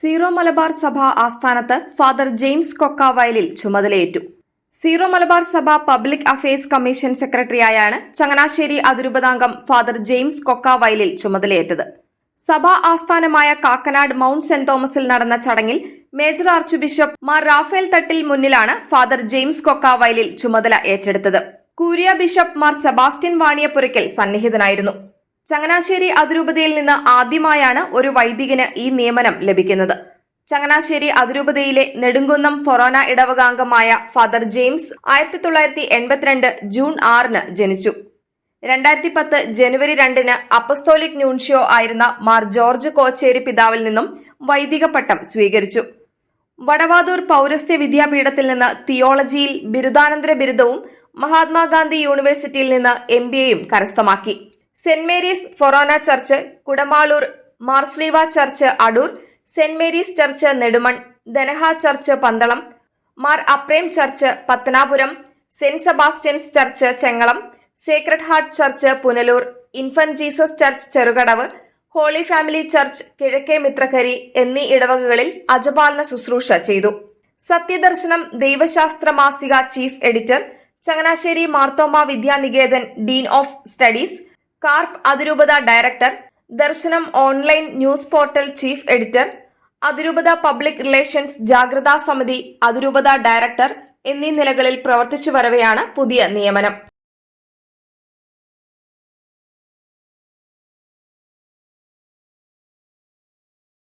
Zero Malabar സഭ ആസ്ഥാനത്ത് father James കൊക്കാവയലിൽ ചുമതലയേറ്റു. സീറോ മലബാർ സഭ പബ്ലിക് അഫയേഴ്സ് കമ്മീഷൻ സെക്രട്ടറിയായാണ് ചങ്ങനാശ്ശേരി അതിരൂപതാംഗം ഫാദർ ജെയിംസ് കൊക്കാവയലിൽ ചുമതലയേറ്റത്. സഭാ ആസ്ഥാനമായ കാക്കനാട് മൌണ്ട് സെന്റ് തോമസിൽ നടന്ന ചടങ്ങിൽ major archbishop Mar Raphael Thattil മുന്നിലാണ് ഫാദർ ജെയിംസ് കൊക്കാവയലിൽ ചുമതല ഏറ്റെടുത്തത്. Curia bishop Mar Sebastian Vaniyapurackal സന്നിഹിതനായിരുന്നു. Changanassery അതിരൂപതയിൽ നിന്ന് ആദ്യമായാണ് ഒരു വൈദികന് ഈ നിയമനം ലഭിക്കുന്നത്. ചങ്ങനാശ്ശേരി അതിരൂപതയിലെ നെടുങ്കുന്നം ഫൊറോന ഇടവകാംഗമായ ഫാദർ ജെയിംസ് ആയിരത്തി തൊള്ളായിരത്തി എൺപത്തിരണ്ട് ജൂൺ ആറിന് ജനിച്ചു. രണ്ടായിരത്തി പത്ത് ജനുവരി രണ്ടിന് അപ്പസ്തോലിക് ന്യൂൻഷ്യോ ആയിരുന്ന മാർ ജോർജ് കോച്ചേരി പിതാവിൽ നിന്നും വൈദിക പട്ടം സ്വീകരിച്ചു. വടവാതൂർ പൗരസ്ത്യ വിദ്യാപീഠത്തിൽ നിന്ന് തിയോളജിയിൽ ബിരുദാനന്തര ബിരുദവും മഹാത്മാഗാന്ധി യൂണിവേഴ്സിറ്റിയിൽ നിന്ന് എം ബി എയും കരസ്ഥമാക്കി. Saint Mary's forane church Kudamaloor Marsleeva church Adoor Saint Mary's church Nedumon Denha church Pandalam Mar Aprem church Pathanapuram Saint Sebastian's church Chengalam sacred heart church Punalur infant Jesus church Cherukadavu holy family church Kizhakke Mithrakkari എന്നീ ഇടവകകളിൽ അജപാലന ശുശ്രൂഷ ചെയ്തു. സത്യദർശനം ദൈവശാസ്ത്ര മാസിക chief editor Changanassery Marthoma Vidyanikethan dean of studies carp അതിരൂപത director Darsanam online news portal chief editor അതിരൂപത public relations Jagratha Samithi അതിരൂപത director എന്നീ നിലകളിൽ പ്രവർത്തിച്ചു വരവെയാണ് പുതിയ നിയമനം.